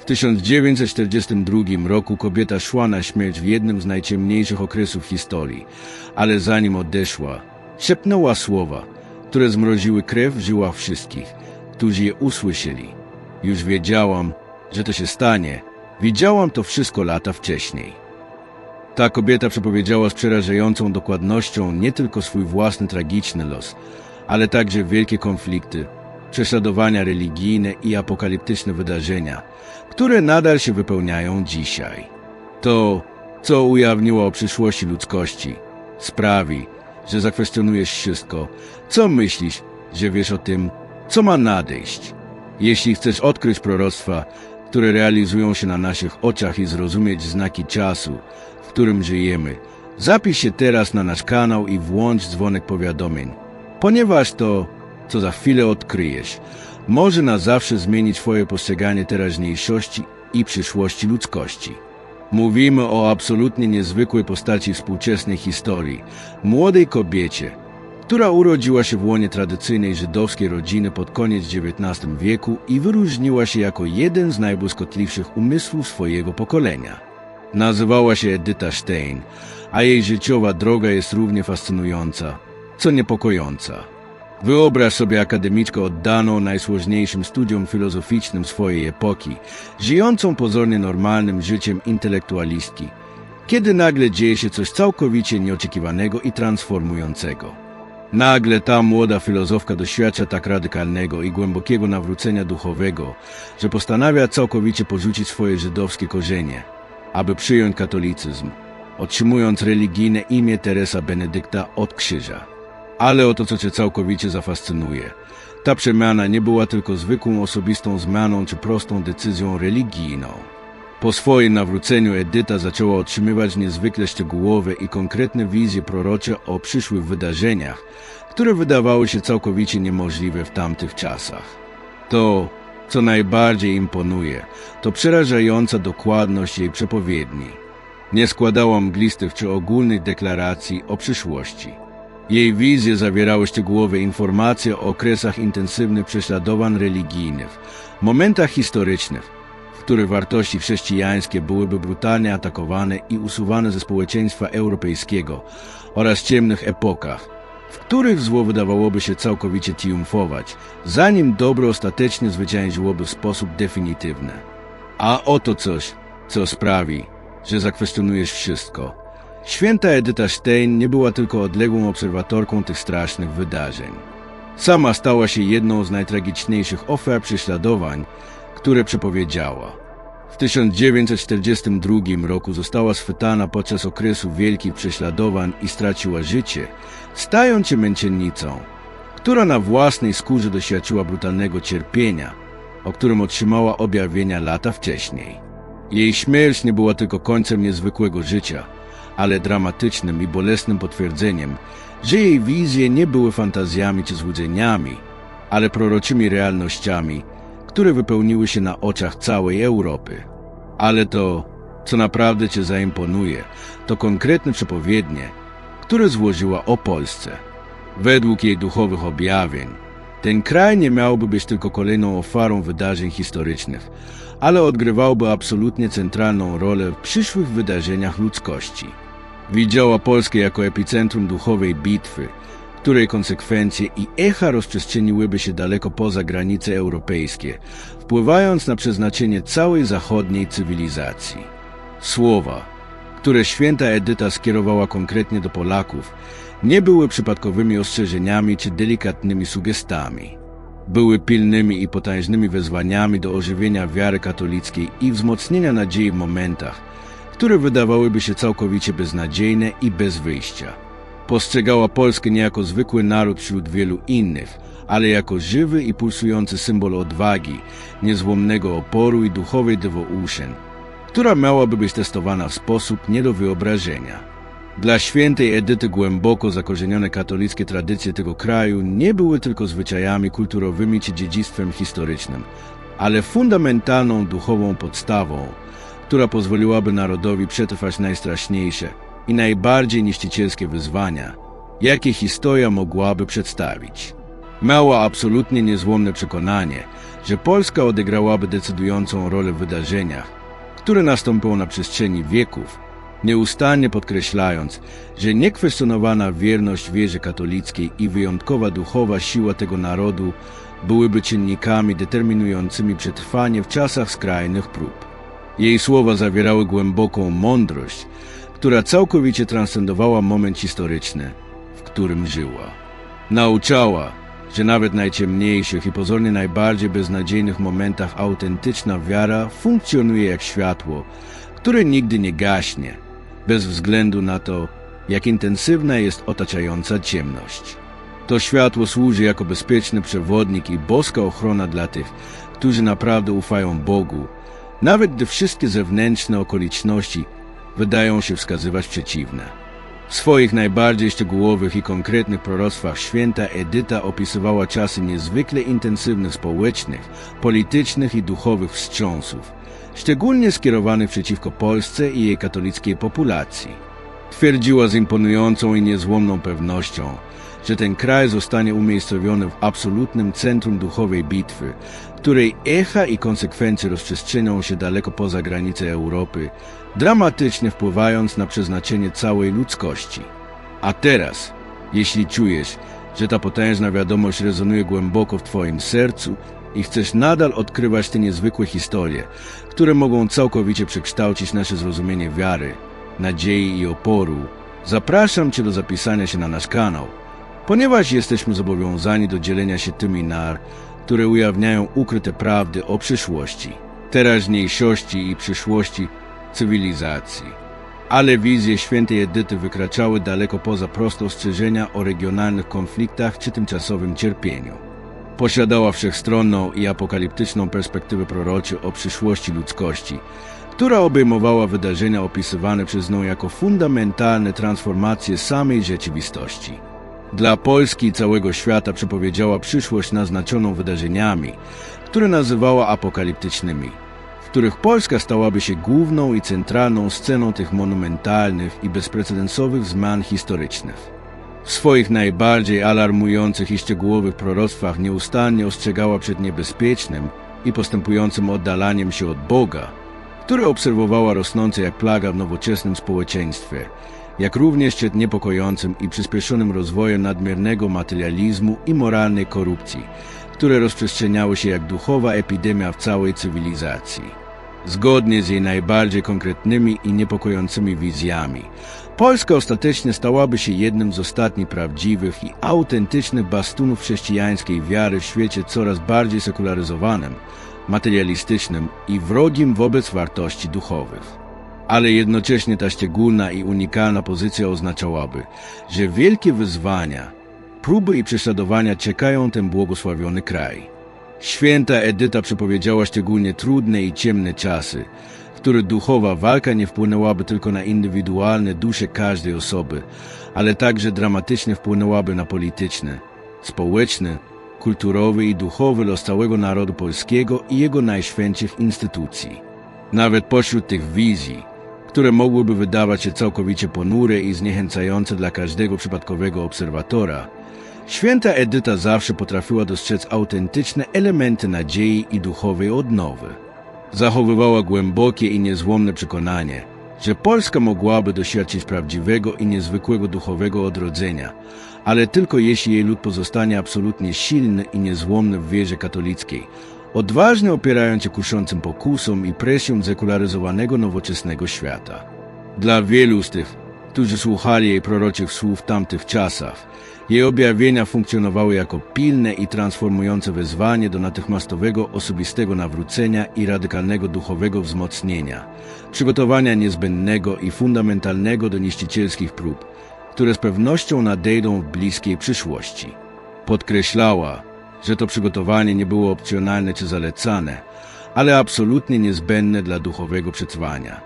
W 1942 roku kobieta szła na śmierć w jednym z najciemniejszych okresów historii, ale zanim odeszła, szepnęła słowa, które zmroziły krew w żyłach wszystkich, którzy je usłyszeli. Już wiedziałam, że to się stanie. Widziałam to wszystko lata wcześniej. Ta kobieta przepowiedziała z przerażającą dokładnością nie tylko swój własny tragiczny los, ale także wielkie konflikty, prześladowania religijne i apokaliptyczne wydarzenia, które nadal się wypełniają dzisiaj. To, co ujawniło o przyszłości ludzkości, sprawi, że zakwestionujesz wszystko, co myślisz, że wiesz o tym, co ma nadejść. Jeśli chcesz odkryć proroctwa, które realizują się na naszych oczach i zrozumieć znaki czasu, w którym żyjemy, zapisz się teraz na nasz kanał i włącz dzwonek powiadomień, ponieważ to, co za chwilę odkryjesz, może na zawsze zmienić Twoje postrzeganie teraźniejszości i przyszłości ludzkości. Mówimy o absolutnie niezwykłej postaci współczesnej historii, młodej kobiecie, która urodziła się w łonie tradycyjnej żydowskiej rodziny pod koniec XIX wieku i wyróżniła się jako jeden z najbłyskotliwszych umysłów swojego pokolenia. Nazywała się Edyta Stein, a jej życiowa droga jest równie fascynująca, co niepokojąca. Wyobraź sobie akademiczkę oddaną najsłożniejszym studiom filozoficznym swojej epoki, żyjącą pozornie normalnym życiem intelektualistki, kiedy nagle dzieje się coś całkowicie nieoczekiwanego i transformującego. Nagle ta młoda filozofka doświadcza tak radykalnego i głębokiego nawrócenia duchowego, że postanawia całkowicie porzucić swoje żydowskie korzenie, aby przyjąć katolicyzm, otrzymując religijne imię Teresa Benedykta od krzyża. Ale oto co cię całkowicie zafascynuje. Ta przemiana nie była tylko zwykłą osobistą zmianą czy prostą decyzją religijną. Po swoim nawróceniu Edyta zaczęła otrzymywać niezwykle szczegółowe i konkretne wizje prorocze o przyszłych wydarzeniach, które wydawały się całkowicie niemożliwe w tamtych czasach. To, co najbardziej imponuje, to przerażająca dokładność jej przepowiedni. Nie składała mglistych czy ogólnych deklaracji o przyszłości. Jej wizje zawierały szczegółowe informacje o okresach intensywnych prześladowań religijnych, momentach historycznych, w których wartości chrześcijańskie byłyby brutalnie atakowane i usuwane ze społeczeństwa europejskiego oraz ciemnych epokach, w których zło wydawałoby się całkowicie triumfować, zanim dobro ostatecznie zwyciężyłoby w sposób definitywny. A oto coś, co sprawi, że zakwestionujesz wszystko. Święta Edyta Stein nie była tylko odległą obserwatorką tych strasznych wydarzeń. Sama stała się jedną z najtragiczniejszych ofiar prześladowań, które przepowiedziała. W 1942 roku została schwytana podczas okresu wielkich prześladowań i straciła życie, stając się męczennicą, która na własnej skórze doświadczyła brutalnego cierpienia, o którym otrzymała objawienia lata wcześniej. Jej śmierć nie była tylko końcem niezwykłego życia, ale dramatycznym i bolesnym potwierdzeniem, że jej wizje nie były fantazjami czy złudzeniami, ale proroczymi realnościami, które wypełniły się na oczach całej Europy. Ale to, co naprawdę cię zaimponuje, to konkretne przepowiednie, które złożyła o Polsce. Według jej duchowych objawień, ten kraj nie miałby być tylko kolejną ofiarą wydarzeń historycznych, ale odgrywałby absolutnie centralną rolę w przyszłych wydarzeniach ludzkości. Widziała Polskę jako epicentrum duchowej bitwy, której konsekwencje i echa rozprzestrzeniłyby się daleko poza granice europejskie, wpływając na przeznaczenie całej zachodniej cywilizacji. Słowa, które święta Edyta skierowała konkretnie do Polaków, nie były przypadkowymi ostrzeżeniami czy delikatnymi sugestami. Były pilnymi i potężnymi wezwaniami do ożywienia wiary katolickiej i wzmocnienia nadziei w momentach, które wydawałyby się całkowicie beznadziejne i bez wyjścia. Postrzegała Polskę nie jako zwykły naród wśród wielu innych, ale jako żywy i pulsujący symbol odwagi, niezłomnego oporu i duchowej devotion, która miałaby być testowana w sposób nie do wyobrażenia. Dla świętej Edyty głęboko zakorzenione katolickie tradycje tego kraju nie były tylko zwyczajami kulturowymi czy dziedzictwem historycznym, ale fundamentalną duchową podstawą, która pozwoliłaby narodowi przetrwać najstraszniejsze i najbardziej niszczycielskie wyzwania, jakie historia mogłaby przedstawić. Miała absolutnie niezłomne przekonanie, że Polska odegrałaby decydującą rolę w wydarzeniach, które nastąpią na przestrzeni wieków, nieustannie podkreślając, że niekwestionowana wierność wierze katolickiej i wyjątkowa duchowa siła tego narodu byłyby czynnikami determinującymi przetrwanie w czasach skrajnych prób. Jej słowa zawierały głęboką mądrość, która całkowicie transcendowała moment historyczny, w którym żyła. Nauczała, że nawet najciemniejszych i pozornie najbardziej beznadziejnych momentach autentyczna wiara funkcjonuje jak światło, które nigdy nie gaśnie, bez względu na to, jak intensywna jest otaczająca ciemność. To światło służy jako bezpieczny przewodnik i boska ochrona dla tych, którzy naprawdę ufają Bogu, nawet gdy wszystkie zewnętrzne okoliczności wydają się wskazywać przeciwne. W swoich najbardziej szczegółowych i konkretnych proroctwach święta Edyta opisywała czasy niezwykle intensywnych społecznych, politycznych i duchowych wstrząsów, szczególnie skierowanych przeciwko Polsce i jej katolickiej populacji. Twierdziła z imponującą i niezłomną pewnością, że ten kraj zostanie umiejscowiony w absolutnym centrum duchowej bitwy, której echa i konsekwencje rozprzestrzenią się daleko poza granice Europy, dramatycznie wpływając na przeznaczenie całej ludzkości. A teraz, jeśli czujesz, że ta potężna wiadomość rezonuje głęboko w Twoim sercu i chcesz nadal odkrywać te niezwykłe historie, które mogą całkowicie przekształcić nasze zrozumienie wiary, nadziei i oporu, zapraszam Cię do zapisania się na nasz kanał, ponieważ jesteśmy zobowiązani do dzielenia się tymi nar, które ujawniają ukryte prawdy o przyszłości, teraźniejszości i przyszłości cywilizacji. Ale wizje świętej Edyty wykraczały daleko poza proste ostrzeżenia o regionalnych konfliktach czy tymczasowym cierpieniu. Posiadała wszechstronną i apokaliptyczną perspektywę proroczy o przyszłości ludzkości, która obejmowała wydarzenia opisywane przez nią jako fundamentalne transformacje samej rzeczywistości. Dla Polski i całego świata przepowiedziała przyszłość naznaczoną wydarzeniami, które nazywała apokaliptycznymi, w których Polska stałaby się główną i centralną sceną tych monumentalnych i bezprecedensowych zmian historycznych. W swoich najbardziej alarmujących i szczegółowych proroctwach nieustannie ostrzegała przed niebezpiecznym i postępującym oddalaniem się od Boga, które obserwowała rosnące jak plaga w nowoczesnym społeczeństwie, jak również przed niepokojącym i przyspieszonym rozwojem nadmiernego materializmu i moralnej korupcji, które rozprzestrzeniały się jak duchowa epidemia w całej cywilizacji. Zgodnie z jej najbardziej konkretnymi i niepokojącymi wizjami, Polska ostatecznie stałaby się jednym z ostatnich prawdziwych i autentycznych bastunów chrześcijańskiej wiary w świecie coraz bardziej sekularyzowanym, materialistycznym i wrogim wobec wartości duchowych. Ale jednocześnie ta szczególna i unikalna pozycja oznaczałaby, że wielkie wyzwania, próby i prześladowania czekają ten błogosławiony kraj. Święta Edyta przepowiedziała szczególnie trudne i ciemne czasy, w których duchowa walka nie wpłynęłaby tylko na indywidualne dusze każdej osoby, ale także dramatycznie wpłynęłaby na polityczne, społeczne, kulturowy i duchowy los całego narodu polskiego i jego najświętszych instytucji. Nawet pośród tych wizji, które mogłyby wydawać się całkowicie ponure i zniechęcające dla każdego przypadkowego obserwatora, święta Edyta zawsze potrafiła dostrzec autentyczne elementy nadziei i duchowej odnowy. Zachowywała głębokie i niezłomne przekonanie, że Polska mogłaby doświadczyć prawdziwego i niezwykłego duchowego odrodzenia, ale tylko jeśli jej lud pozostanie absolutnie silny i niezłomny w wierze katolickiej, odważnie opierając się kuszącym pokusom i presją zekularyzowanego nowoczesnego świata. Dla wielu z tych, którzy słuchali jej proroczych słów tamtych czasach, jej objawienia funkcjonowały jako pilne i transformujące wezwanie do natychmiastowego osobistego nawrócenia i radykalnego duchowego wzmocnienia, przygotowania niezbędnego i fundamentalnego do niszczycielskich prób, które z pewnością nadejdą w bliskiej przyszłości. Podkreślała, że to przygotowanie nie było opcjonalne czy zalecane, ale absolutnie niezbędne dla duchowego przetrwania.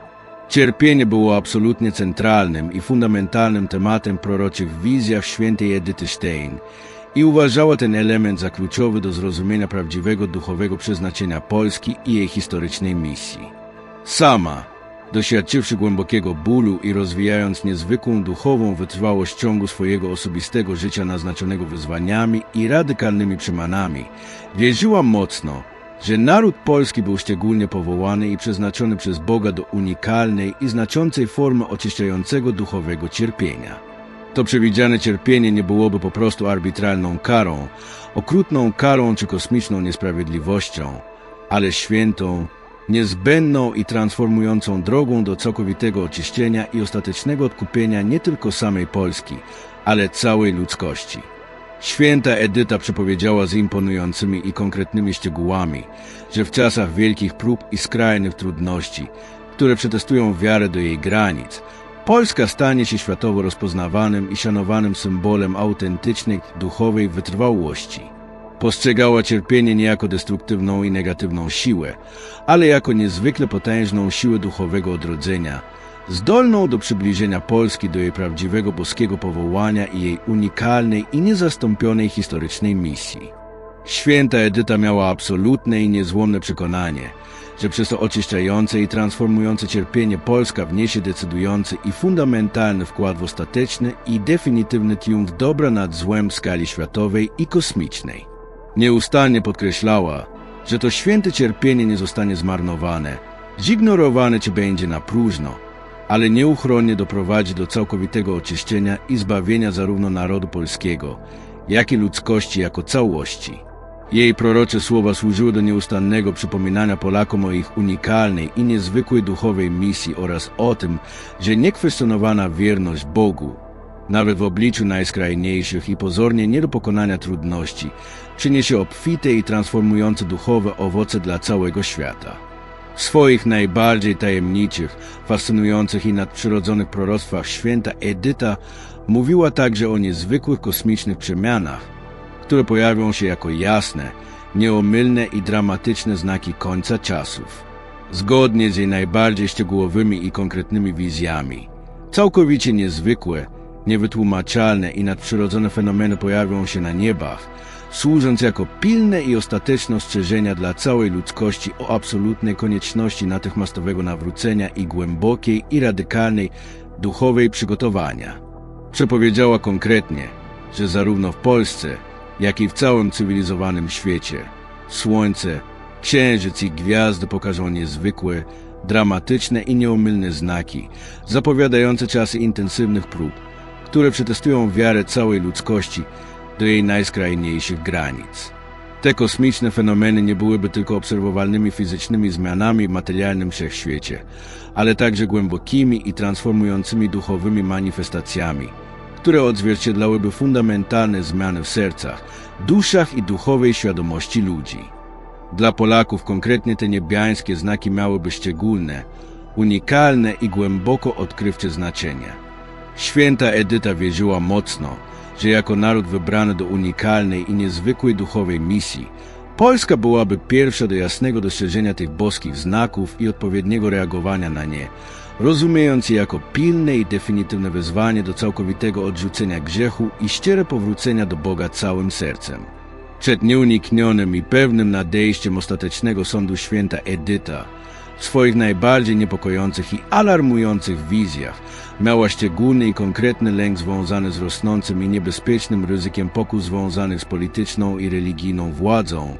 Cierpienie było absolutnie centralnym i fundamentalnym tematem proroczych wizjach świętej Edyty Stein i uważała ten element za kluczowy do zrozumienia prawdziwego duchowego przeznaczenia Polski i jej historycznej misji. Sama, Doświadczywszy głębokiego bólu i rozwijając niezwykłą duchową wytrwałość ciągu swojego osobistego życia naznaczonego wyzwaniami i radykalnymi przemanami, wierzyła mocno, że naród polski był szczególnie powołany i przeznaczony przez Boga do unikalnej i znaczącej formy oczyszczającego duchowego cierpienia. To przewidziane cierpienie nie byłoby po prostu arbitralną karą, okrutną karą czy kosmiczną niesprawiedliwością, ale świętą, niezbędną i transformującą drogą do całkowitego oczyszczenia i ostatecznego odkupienia nie tylko samej Polski, ale całej ludzkości. Święta Edyta przepowiedziała z imponującymi i konkretnymi szczegółami, że w czasach wielkich prób i skrajnych trudności, które przetestują wiarę do jej granic, Polska stanie się światowo rozpoznawanym i szanowanym symbolem autentycznej, duchowej wytrwałości. Postrzegała cierpienie nie jako destruktywną i negatywną siłę, ale jako niezwykle potężną siłę duchowego odrodzenia, zdolną do przybliżenia Polski do jej prawdziwego boskiego powołania i jej unikalnej i niezastąpionej historycznej misji. Święta Edyta miała absolutne i niezłomne przekonanie, że przez to oczyszczające i transformujące cierpienie Polska wniesie decydujący i fundamentalny wkład w ostateczny i definitywny triumf dobra nad złem w skali światowej i kosmicznej. Nieustannie podkreślała, że to święte cierpienie nie zostanie zmarnowane, zignorowane czy będzie na próżno, ale nieuchronnie doprowadzi do całkowitego oczyszczenia i zbawienia zarówno narodu polskiego, jak i ludzkości jako całości. Jej prorocze słowa służyły do nieustannego przypominania Polakom o ich unikalnej i niezwykłej duchowej misji oraz o tym, że niekwestionowana wierność Bogu, nawet w obliczu najskrajniejszych i pozornie nie do pokonania trudności, przyniesie obfite i transformujące duchowe owoce dla całego świata. W swoich najbardziej tajemniczych, fascynujących i nadprzyrodzonych proroctwach święta Edyta mówiła także o niezwykłych kosmicznych przemianach, które pojawią się jako jasne, nieomylne i dramatyczne znaki końca czasów, zgodnie z jej najbardziej szczegółowymi i konkretnymi wizjami. Całkowicie niezwykłe, niewytłumaczalne i nadprzyrodzone fenomeny pojawią się na niebach, służąc jako pilne i ostateczne ostrzeżenia dla całej ludzkości o absolutnej konieczności natychmiastowego nawrócenia i głębokiej i radykalnej duchowej przygotowania. Przepowiedziała konkretnie, że zarówno w Polsce, jak i w całym cywilizowanym świecie słońce, księżyc i gwiazdy pokażą niezwykłe, dramatyczne i nieomylne znaki, zapowiadające czasy intensywnych prób, które przetestują wiarę całej ludzkości do jej najskrajniejszych granic. Te kosmiczne fenomeny nie byłyby tylko obserwowalnymi fizycznymi zmianami w materialnym wszechświecie, ale także głębokimi i transformującymi duchowymi manifestacjami, które odzwierciedlałyby fundamentalne zmiany w sercach, duszach i duchowej świadomości ludzi. Dla Polaków konkretnie te niebiańskie znaki miałyby szczególne, unikalne i głęboko odkrywcze znaczenie. Święta Edyta wierzyła mocno, że jako naród wybrany do unikalnej i niezwykłej duchowej misji, Polska byłaby pierwsza do jasnego dostrzeżenia tych boskich znaków i odpowiedniego reagowania na nie, rozumiejąc je jako pilne i definitywne wezwanie do całkowitego odrzucenia grzechu i szczere powrócenia do Boga całym sercem. Przed nieuniknionym i pewnym nadejściem ostatecznego sądu święta Edyta, w swoich najbardziej niepokojących i alarmujących wizjach miała szczególny i konkretny lęk związany z rosnącym i niebezpiecznym ryzykiem pokus związanych z polityczną i religijną władzą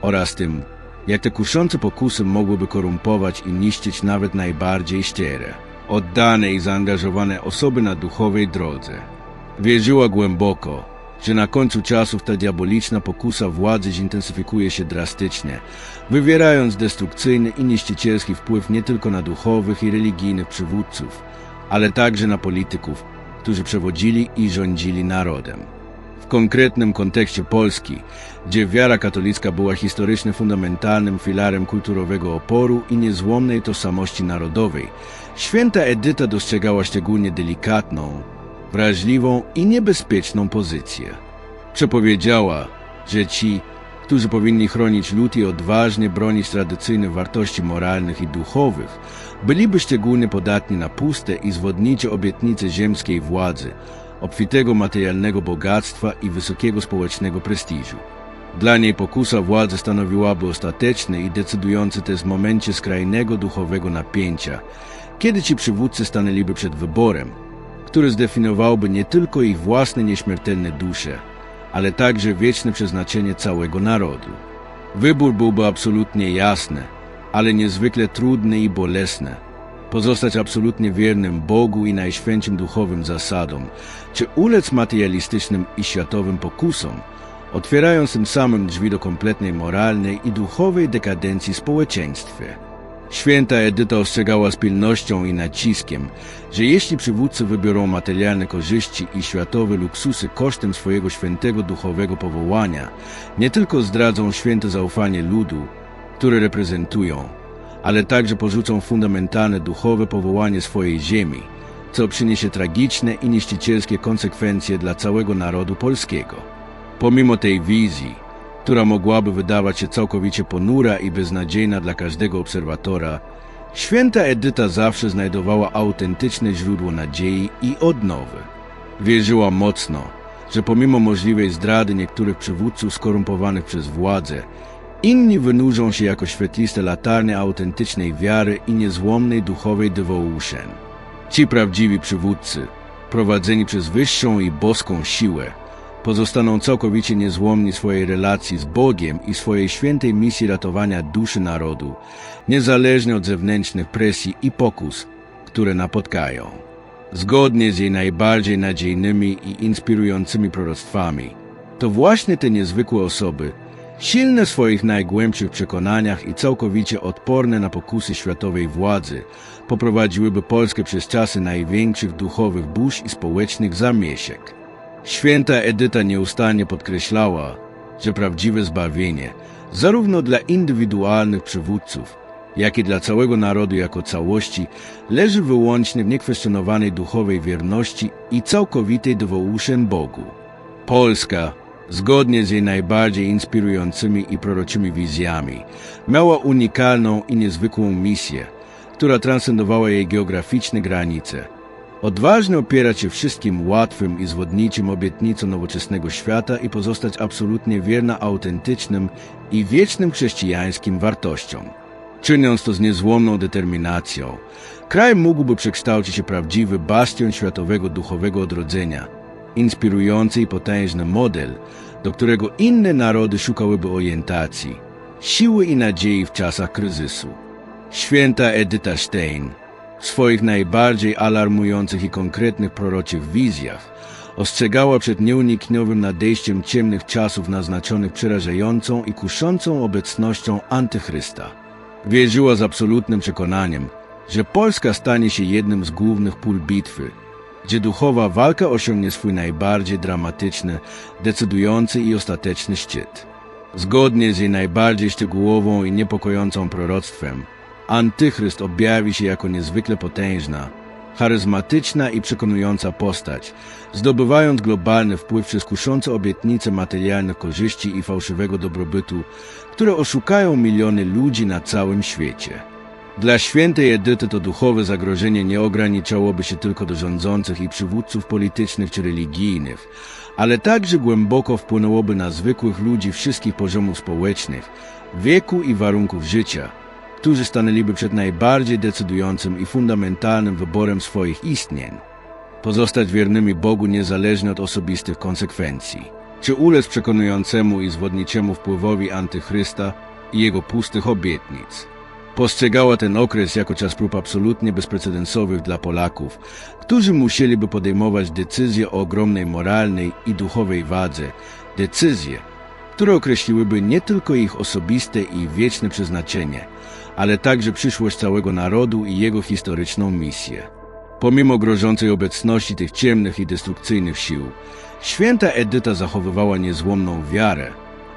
oraz tym, jak te kuszące pokusy mogłyby korumpować i niszczyć nawet najbardziej szczere, oddane i zaangażowane osoby na duchowej drodze. Wierzyła głęboko, że na końcu czasów ta diaboliczna pokusa władzy zintensyfikuje się drastycznie, wywierając destrukcyjny i niszczycielski wpływ nie tylko na duchowych i religijnych przywódców, ale także na polityków, którzy przewodzili i rządzili narodem. W konkretnym kontekście Polski, gdzie wiara katolicka była historycznie fundamentalnym filarem kulturowego oporu i niezłomnej tożsamości narodowej, święta Edyta dostrzegała szczególnie delikatną, wrażliwą i niebezpieczną pozycję. Przepowiedziała, że ci, którzy powinni chronić lud i odważnie bronić tradycyjnych wartości moralnych i duchowych, byliby szczególnie podatni na puste i zwodnicze obietnice ziemskiej władzy, obfitego materialnego bogactwa i wysokiego społecznego prestiżu. Dla niej pokusa władzy stanowiłaby ostateczny i decydujący test w momencie skrajnego duchowego napięcia, kiedy ci przywódcy stanęliby przed wyborem, który zdefiniowałby nie tylko ich własne nieśmiertelne dusze, ale także wieczne przeznaczenie całego narodu. Wybór byłby absolutnie jasny, ale niezwykle trudny i bolesny. Pozostać absolutnie wiernym Bogu i najświętszym duchowym zasadom, czy ulec materialistycznym i światowym pokusom, otwierając tym samym drzwi do kompletnej moralnej i duchowej dekadencji w społeczeństwie. Święta Edyta ostrzegała z pilnością i naciskiem, że jeśli przywódcy wybiorą materialne korzyści i światowe luksusy kosztem swojego świętego duchowego powołania, nie tylko zdradzą święte zaufanie ludu, które reprezentują, ale także porzucą fundamentalne duchowe powołanie swojej ziemi, co przyniesie tragiczne i niszczycielskie konsekwencje dla całego narodu polskiego. Pomimo tej wizji, która mogłaby wydawać się całkowicie ponura i beznadziejna dla każdego obserwatora, święta Edyta zawsze znajdowała autentyczne źródło nadziei i odnowy. Wierzyła mocno, że pomimo możliwej zdrady niektórych przywódców skorumpowanych przez władzę, inni wynurzą się jako świetliste latarnie autentycznej wiary i niezłomnej duchowej devotion. Ci prawdziwi przywódcy, prowadzeni przez wyższą i boską siłę, pozostaną całkowicie niezłomni swojej relacji z Bogiem i swojej świętej misji ratowania duszy narodu, niezależnie od zewnętrznych presji i pokus, które napotkają. Zgodnie z jej najbardziej nadziejnymi i inspirującymi proroctwami, to właśnie te niezwykłe osoby, silne w swoich najgłębszych przekonaniach i całkowicie odporne na pokusy światowej władzy, poprowadziłyby Polskę przez czasy największych duchowych burz i społecznych zamiesiek. Święta Edyta nieustannie podkreślała, że prawdziwe zbawienie, zarówno dla indywidualnych przywódców, jak i dla całego narodu jako całości, leży wyłącznie w niekwestionowanej duchowej wierności i całkowitej devotion Bogu. Polska, zgodnie z jej najbardziej inspirującymi i proroczymi wizjami, miała unikalną i niezwykłą misję, która transcendowała jej geograficzne granice – Odważnie opierać się wszystkim łatwym i zwodniczym obietnicom nowoczesnego świata i pozostać absolutnie wierna autentycznym i wiecznym chrześcijańskim wartościom. Czyniąc to z niezłomną determinacją, kraj mógłby przekształcić się prawdziwy bastion światowego duchowego odrodzenia, inspirujący i potężny model, do którego inne narody szukałyby orientacji, siły i nadziei w czasach kryzysu. Święta Edyta Stein w swoich najbardziej alarmujących i konkretnych proroczych wizjach ostrzegała przed nieunikniowym nadejściem ciemnych czasów naznaczonych przerażającą i kuszącą obecnością antychrysta. Wierzyła z absolutnym przekonaniem, że Polska stanie się jednym z głównych pól bitwy, gdzie duchowa walka osiągnie swój najbardziej dramatyczny, decydujący i ostateczny szczyt. Zgodnie z jej najbardziej szczegółową i niepokojącą proroctwem, Antychryst objawi się jako niezwykle potężna, charyzmatyczna i przekonująca postać, zdobywając globalny wpływ przez kuszące obietnice materialnych korzyści i fałszywego dobrobytu, które oszukają miliony ludzi na całym świecie. Dla świętej Edyty to duchowe zagrożenie nie ograniczałoby się tylko do rządzących i przywódców politycznych czy religijnych, ale także głęboko wpłynęłoby na zwykłych ludzi wszystkich poziomów społecznych, wieku i warunków życia – którzy stanęliby przed najbardziej decydującym i fundamentalnym wyborem swoich istnień. Pozostać wiernymi Bogu niezależnie od osobistych konsekwencji. Czy ulec przekonującemu i zwodniczemu wpływowi antychrysta i jego pustych obietnic. Postrzegała ten okres jako czas prób absolutnie bezprecedensowych dla Polaków, którzy musieliby podejmować decyzje o ogromnej moralnej i duchowej wadze, decyzje, które określiłyby nie tylko ich osobiste i wieczne przeznaczenie, ale także przyszłość całego narodu i jego historyczną misję. Pomimo grożącej obecności tych ciemnych i destrukcyjnych sił, święta Edyta zachowywała niezłomną wiarę,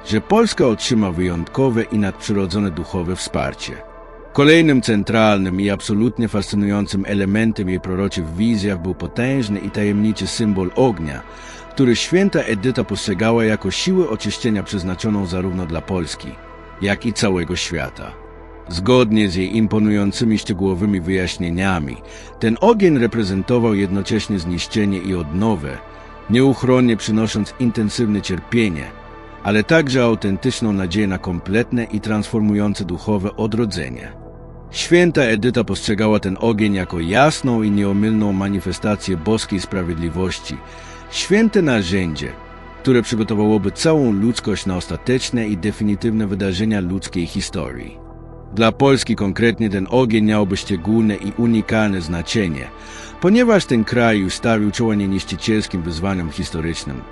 że Polska otrzyma wyjątkowe i nadprzyrodzone duchowe wsparcie. Kolejnym centralnym i absolutnie fascynującym elementem jej proroczych wizjach był potężny i tajemniczy symbol ognia, który święta Edyta postrzegała jako siłę oczyszczenia przeznaczoną zarówno dla Polski, jak i całego świata. Zgodnie z jej imponującymi szczegółowymi wyjaśnieniami, ten ogień reprezentował jednocześnie zniszczenie i odnowę, nieuchronnie przynosząc intensywne cierpienie, ale także autentyczną nadzieję na kompletne i transformujące duchowe odrodzenie. Święta Edyta postrzegała ten ogień jako jasną i nieomylną manifestację boskiej sprawiedliwości, święte narzędzie, które przygotowałoby całą ludzkość na ostateczne i definitywne wydarzenia ludzkiej historii. Dla Polski konkretnie ten ogień miałby szczególne i unikalne znaczenie, ponieważ ten kraj stawił czoła nieniszczycielskim wyzwaniom historycznym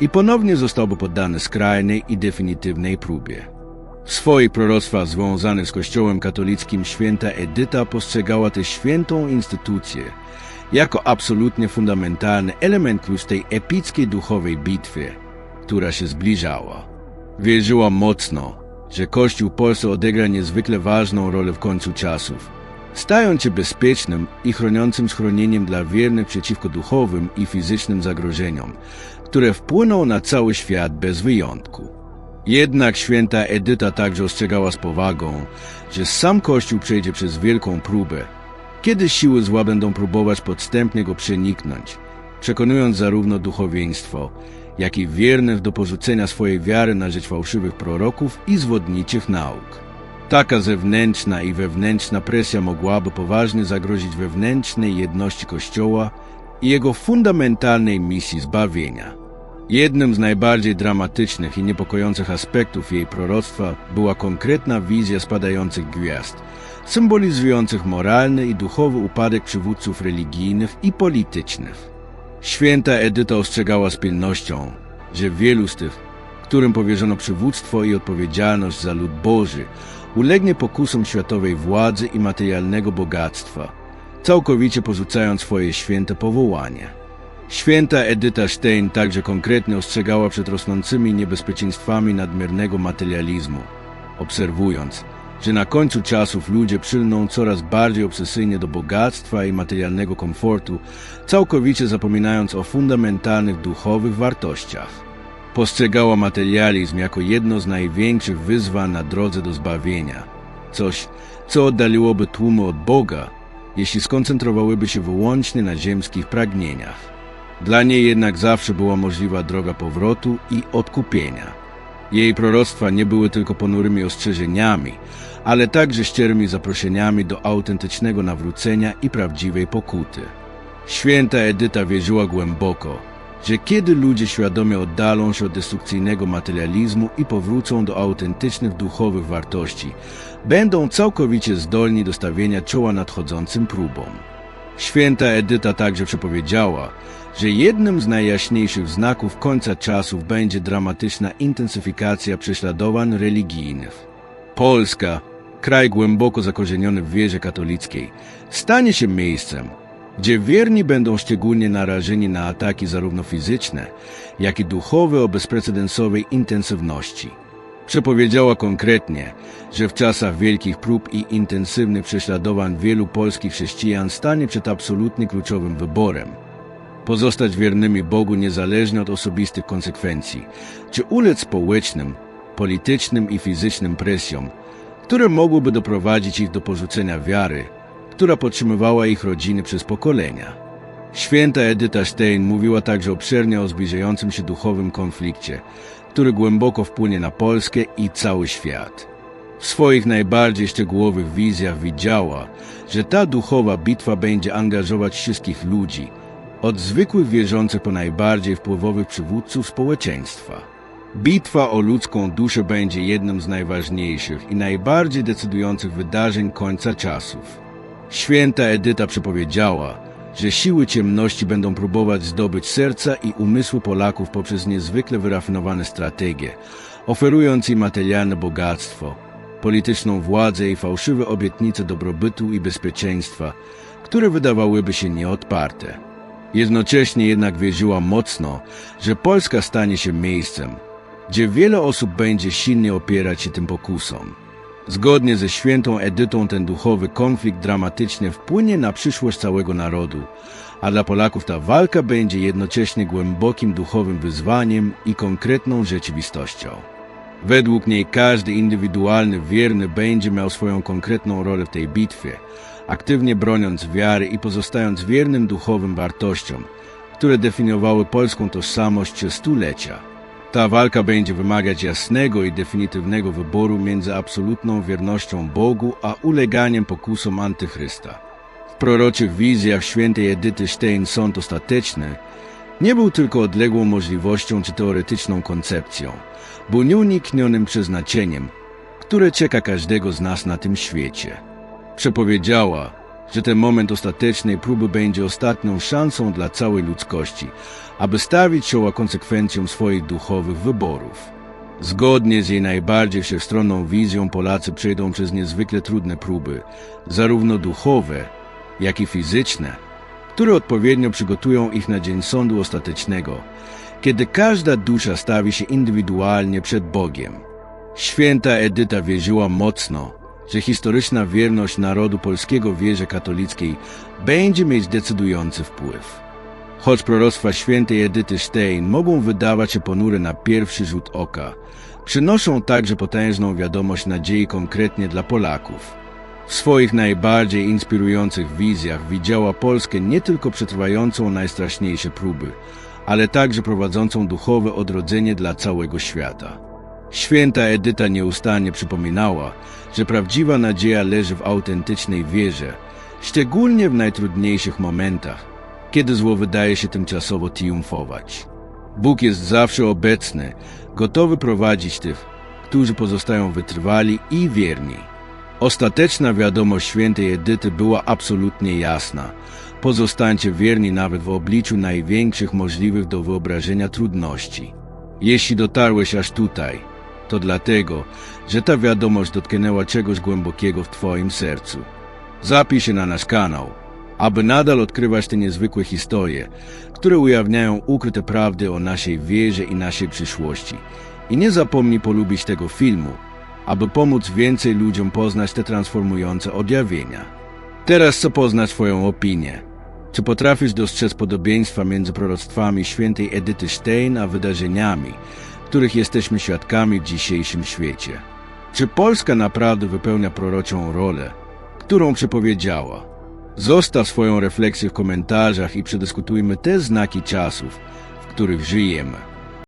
i ponownie zostałby poddany skrajnej i definitywnej próbie. W swoich proroctwach z Kościołem katolickim święta Edyta postrzegała tę świętą instytucję jako absolutnie fundamentalny element tej epickiej duchowej bitwy, która się zbliżała. Wierzyła mocno, że Kościół Polski odegra niezwykle ważną rolę w końcu czasów, stając się bezpiecznym i chroniącym schronieniem dla wiernych przeciwko duchowym i fizycznym zagrożeniom, które wpłyną na cały świat bez wyjątku. Jednak święta Edyta także ostrzegała z powagą, że sam Kościół przejdzie przez wielką próbę, kiedy siły zła będą próbować podstępnie go przeniknąć, przekonując zarówno duchowieństwo, jak i wiernych do porzucenia swojej wiary na rzecz fałszywych proroków i zwodniczych nauk. Taka zewnętrzna i wewnętrzna presja mogłaby poważnie zagrozić wewnętrznej jedności Kościoła i jego fundamentalnej misji zbawienia. Jednym z najbardziej dramatycznych i niepokojących aspektów jej proroctwa była konkretna wizja spadających gwiazd, symbolizujących moralny i duchowy upadek przywódców religijnych i politycznych. Święta Edyta ostrzegała z pilnością, że wielu z tych, którym powierzono przywództwo i odpowiedzialność za lud Boży, ulegnie pokusom światowej władzy i materialnego bogactwa, całkowicie porzucając swoje święte powołanie. Święta Edyta Stein także konkretnie ostrzegała przed rosnącymi niebezpieczeństwami nadmiernego materializmu, obserwując, że na końcu czasów ludzie przylną coraz bardziej obsesyjnie do bogactwa i materialnego komfortu, całkowicie zapominając o fundamentalnych duchowych wartościach. Postrzegała materializm jako jedno z największych wyzwań na drodze do zbawienia, coś, co oddaliłoby tłumy od Boga, jeśli skoncentrowałyby się wyłącznie na ziemskich pragnieniach. Dla niej jednak zawsze była możliwa droga powrotu i odkupienia. Jej proroctwa nie były tylko ponurymi ostrzeżeniami, ale także szczerymi zaproszeniami do autentycznego nawrócenia i prawdziwej pokuty. Święta Edyta wierzyła głęboko, że kiedy ludzie świadomie oddalą się od destrukcyjnego materializmu i powrócą do autentycznych duchowych wartości, będą całkowicie zdolni do stawienia czoła nadchodzącym próbom. Święta Edyta także przepowiedziała, że jednym z najjaśniejszych znaków końca czasów będzie dramatyczna intensyfikacja prześladowań religijnych. Polska, kraj głęboko zakorzeniony w wierze katolickiej, stanie się miejscem, gdzie wierni będą szczególnie narażeni na ataki zarówno fizyczne, jak i duchowe o bezprecedensowej intensywności. Przepowiedziała konkretnie, że w czasach wielkich prób i intensywnych prześladowań wielu polskich chrześcijan stanie przed absolutnie kluczowym wyborem – pozostać wiernymi Bogu niezależnie od osobistych konsekwencji, czy ulec społecznym, politycznym i fizycznym presjom, które mogłyby doprowadzić ich do porzucenia wiary, która podtrzymywała ich rodziny przez pokolenia. Święta Edyta Stein mówiła także obszernie o zbliżającym się duchowym konflikcie, który głęboko wpłynie na Polskę i cały świat. W swoich najbardziej szczegółowych wizjach widziała, że ta duchowa bitwa będzie angażować wszystkich ludzi – od zwykłych wierzących po najbardziej wpływowych przywódców społeczeństwa. Bitwa o ludzką duszę będzie jednym z najważniejszych i najbardziej decydujących wydarzeń końca czasów. Święta Edyta przepowiedziała, że siły ciemności będą próbować zdobyć serca i umysły Polaków poprzez niezwykle wyrafinowane strategie, oferując im materialne bogactwo, polityczną władzę i fałszywe obietnice dobrobytu i bezpieczeństwa, które wydawałyby się nieodparte. Jednocześnie jednak wierzyła mocno, że Polska stanie się miejscem, gdzie wiele osób będzie silnie opierać się tym pokusom. Zgodnie ze świętą Edytą ten duchowy konflikt dramatycznie wpłynie na przyszłość całego narodu, a dla Polaków ta walka będzie jednocześnie głębokim duchowym wyzwaniem i konkretną rzeczywistością. Według niej każdy indywidualny wierny będzie miał swoją konkretną rolę w tej bitwie – aktywnie broniąc wiary i pozostając wiernym duchowym wartościom, które definiowały polską tożsamość przez stulecia. Ta walka będzie wymagać jasnego i definitywnego wyboru między absolutną wiernością Bogu a uleganiem pokusom antychrysta. W proroczych wizjach świętej Edyty Stein sąd ostateczny nie był tylko odległą możliwością czy teoretyczną koncepcją, był nieuniknionym przeznaczeniem, które czeka każdego z nas na tym świecie. Przepowiedziała, że ten moment ostatecznej próby będzie ostatnią szansą dla całej ludzkości, aby stawić czoła konsekwencjom swoich duchowych wyborów. Zgodnie z jej najbardziej wszechstronną wizją Polacy przejdą przez niezwykle trudne próby, zarówno duchowe, jak i fizyczne, które odpowiednio przygotują ich na dzień sądu ostatecznego, kiedy każda dusza stawi się indywidualnie przed Bogiem. Święta Edyta wierzyła mocno, że historyczna wierność narodu polskiego wierze katolickiej będzie mieć decydujący wpływ. Choć proroctwa świętej Edyty Stein mogą wydawać się ponure na pierwszy rzut oka, przynoszą także potężną wiadomość nadziei konkretnie dla Polaków. W swoich najbardziej inspirujących wizjach widziała Polskę nie tylko przetrwającą najstraszniejsze próby, ale także prowadzącą duchowe odrodzenie dla całego świata. Święta Edyta nieustannie przypominała, że prawdziwa nadzieja leży w autentycznej wierze, szczególnie w najtrudniejszych momentach, kiedy zło wydaje się tymczasowo triumfować. Bóg jest zawsze obecny, gotowy prowadzić tych, którzy pozostają wytrwali i wierni. Ostateczna wiadomość świętej Edyty była absolutnie jasna. Pozostańcie wierni nawet w obliczu największych możliwych do wyobrażenia trudności. Jeśli dotarłeś aż tutaj, to dlatego, że ta wiadomość dotknęła czegoś głębokiego w Twoim sercu. Zapisz się na nasz kanał, aby nadal odkrywać te niezwykłe historie, które ujawniają ukryte prawdy o naszej wierze i naszej przyszłości. I nie zapomnij polubić tego filmu, aby pomóc więcej ludziom poznać te transformujące objawienia. Teraz co poznać Twoją opinię? Czy potrafisz dostrzec podobieństwa między proroctwami świętej Edyty Stein a wydarzeniami, których jesteśmy świadkami w dzisiejszym świecie? Czy Polska naprawdę wypełnia proroczą rolę, którą przepowiedziała? Zostaw swoją refleksję w komentarzach i przedyskutujmy te znaki czasów, w których żyjemy.